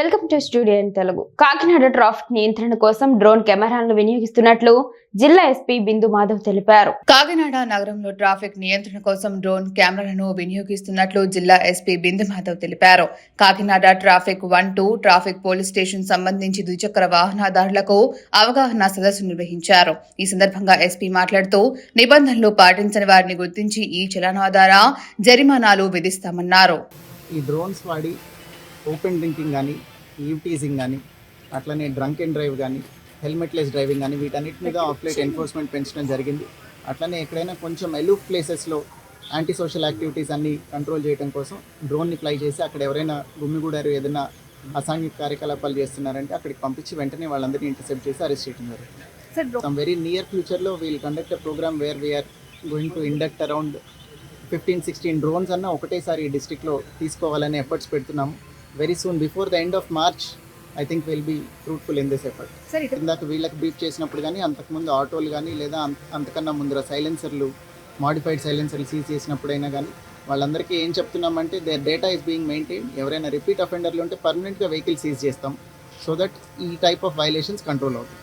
Welcome to studio in Telugu. Kakinada traffic నియంత్రణ కోసం drone కెమెరాలను వినియోగిస్తున్నట్లు జిల్లా ఎస్పీ బిందు మాధవ్ తెలిపారు. కాకినాడ నగరంలో ట్రాఫిక్ నియంత్రణ కోసం డ్రోన్ కెమెరాలను వినియోగిస్తున్నట్లు జిల్లా ఎస్పీ బిందు మాధవ్ తెలిపారు. Kakinada traffic one two traffic police station సంబంధించి ద్విచక్ర వాహనదారులకు అవగాహన సదస్సు నిర్వహించారు. ఈ సందర్భంగా ఎస్పీ మాట్లాడుతూ నిబంధనలు పాటించని వారిని గుర్తించి ఈ చలనా ద్వారా జరిమానాలు విధిస్తామన్నారు. ఈ డ్రోన్స్ వాడి ఓపెన్ డ్రింకింగ్ కానీ ఈవ్ టీజింగ్ కానీ అట్లనే డ్రంక్ అండ్ డ్రైవ్ కానీ హెల్మెట్లెస్ డ్రైవింగ్ కానీ వీటన్నిటి మీద ఆఫ్లైట్ ఎన్ఫోర్స్మెంట్ పెంచడం జరిగింది. అట్లనే ఎక్కడైనా కొంచెం ఎలూఫ్ ప్లేసెస్లో యాంటీ సోషల్ యాక్టివిటీస్ అన్ని కంట్రోల్ చేయడం కోసం డ్రోన్ని ఫ్లై చేసి అక్కడ ఎవరైనా గుమ్మిగూడారు ఏదైనా అసాంఘిక కార్యకలాపాలు చేస్తున్నారంటే అక్కడికి పంపించి వెంటనే వాళ్ళందరినీ ఇంటర్సెప్ట్ చేసి అరెస్ట్ చేయడం జరుగుతుంది. సమ్ వెరీ నియర్ ఫ్యూచర్లో we'll conduct programme where we are going to induct around fifteen sixteen drones అన్న ఒకటేసారి ఈ డిస్ట్రిక్ట్లో తీసుకోవాలనే ఎఫర్ట్స్ పెడుతున్నాము. Very soon before the end of March I think will be fruitful in this effort sir ఇందాక వీళ్ళకి brief చేసినప్పుడు కానీ అంతకుముందు ఆటోలు కానీ లేదా అంత- అంతకన్నా ముందర సైలెన్సర్లు మాడిఫైడ్ సైలెన్సర్లు సీజ్ చేసినప్పుడైనా కానీ వాళ్ళందరికీ ఏం చెప్తున్నామంటే there data is being maintain ఎవరైనా రిపీట్ అఫెండర్లు ఉంటే పర్మనెంట్గా వెహికల్ సీజ్ చేస్తాం. సో దట్ ఈ టైప్ ఆఫ్ వైలేషన్స్ కంట్రోల్ అవుతుంది.